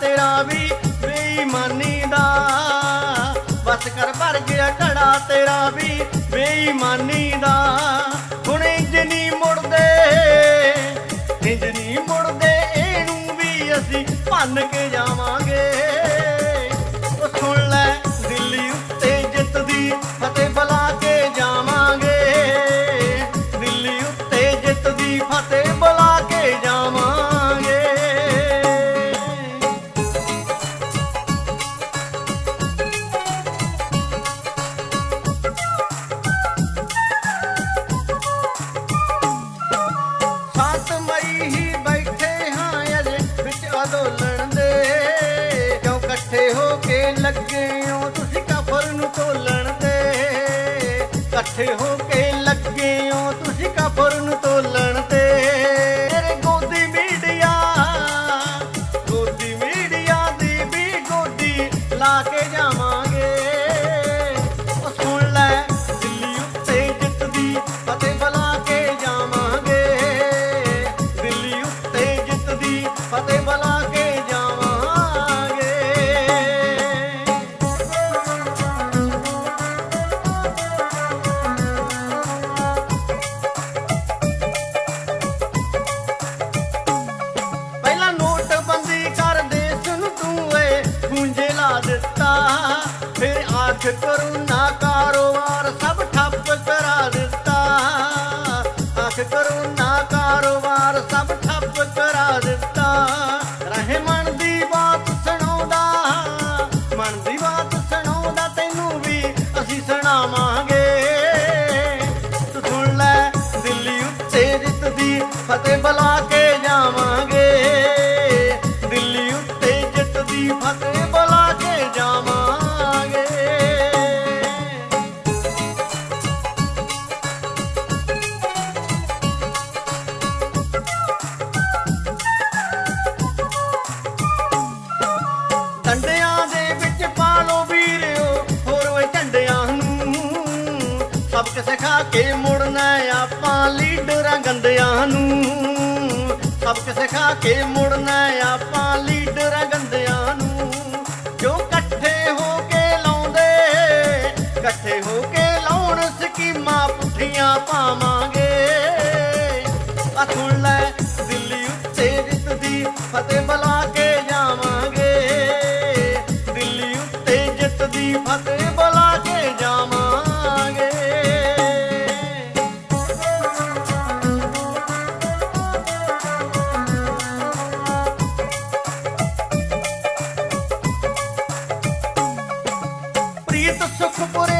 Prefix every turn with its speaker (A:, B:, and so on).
A: ਤੇਰਾ ਵੀ ਬੇਈਮਾਨੀ ਦਾ। ਬਸ ਕਰ ਭਰ ਗਿਆ ਘੜਾ, ਤੇਰਾ ਵੀ ਬੇਈਮਾਨੀ ਦਾ। ਹੁਣ ਇੰਜ ਨਹੀਂ ਮੁੜਦੇ ਇੰਜ ਨਹੀਂ ਮੁੜਦੇ, ਇਹਨੂੰ ਵੀ ਅਸੀਂ ਭੰਨ ਕੇ ਵਿੱਚ ਦੇ। ਕਿਉਂ ਇਕੱਠੇ ਹੋ ਕੇ ਲੱਗੇ ਹੋ? ਤੁਸੀਂ ਕਫਰ ਨੂੰ ਤੋਲਣ ਦੇ। ਇਕੱਠੇ ਹੋ ਕੇ ਲੱਗੇ ਹੋ? ਤੁਸੀਂ ਕਫਰ ਨੂੰ ਤੋਲਣ ਦੇ। ਗੋਦੀ ਮੀਡੀਆ ਗੋਦੀ ਮੀਡੀਆ ਦੀ ਵੀ ਗੋਦੀ ਲਾ ਕੇ ਜਾਵਾਂਗੇ ਏ ਲਾ ਦਿੱਤਾ। ਫਿਰ ਆਖ ਕਰੂਨਾ ਕਾਰੋਬਾਰ ਸਭ ਠੱਪ ਕਰਾ ਦਿੱਤਾ। ਆਖ ਕਰੋਨਾ ਕਾਰੋਬਾਰ ਸਭ ਠੱਪ ਕਰਾ ਦਿੱਤਾ। ਰਹੇ ਮਨ ਦੀ ਬਾਤ ਸੁਣਾਉਂਦਾ, ਮਨ ਦੀ ਬਾਤ ਸੁਣਾਉਂਦਾ, ਤੈਨੂੰ ਵੀ ਅਸੀਂ ਸੁਣਾਵਾਂਗੇ। ਤੂੰ ਸੁਣ ਲੈ, ਦਿੱਲੀ ਉੱਤੇ ਜਿੱਤ ਦੀ ਫਤਿਹ ਬੁਲਾ ਕੇ ਜਾਵਾਂਗੇ। ਦਿੱਲੀ ਉੱਤੇ ਜਿੱਤ ਫਤਿਹ ਕੇ ਮੁੜਨਾ ਆਪਾਂ ਲੀਡਰਾਂ ਗੰਦਿਆਂ ਨੂੰ। ਸਬਕ ਸਿਖਾ ਕੇ ਮੁੜਨਾ ਆਪਾਂ ਲੀਡਰਾਂ ਗੰਦਿਆਂ ਨੂੰ। ਜੋ ਇਕੱਠੇ ਹੋ ਕੇ ਲਾਉਂਦੇ? ਇਕੱਠੇ ਹੋ ਕੇ ਲਾਉਣ ਸਕੀਮਾਂ ਪੁੱਠੀਆਂ ਪਾਵਾਂਗੇ। ਅਥੁਣ ਲੈ, ਦਿੱਲੀ ਉੱਤੇ ਜਿੱਤ ਦੀ ਫਤਿਹ ਬਲਾ ਕੇ ਜਾਵਾਂਗੇ। ਦਿੱਲੀ ਉੱਤੇ ਜਿੱਤ ਦੀ ਫਤਿਹ চোখ পরে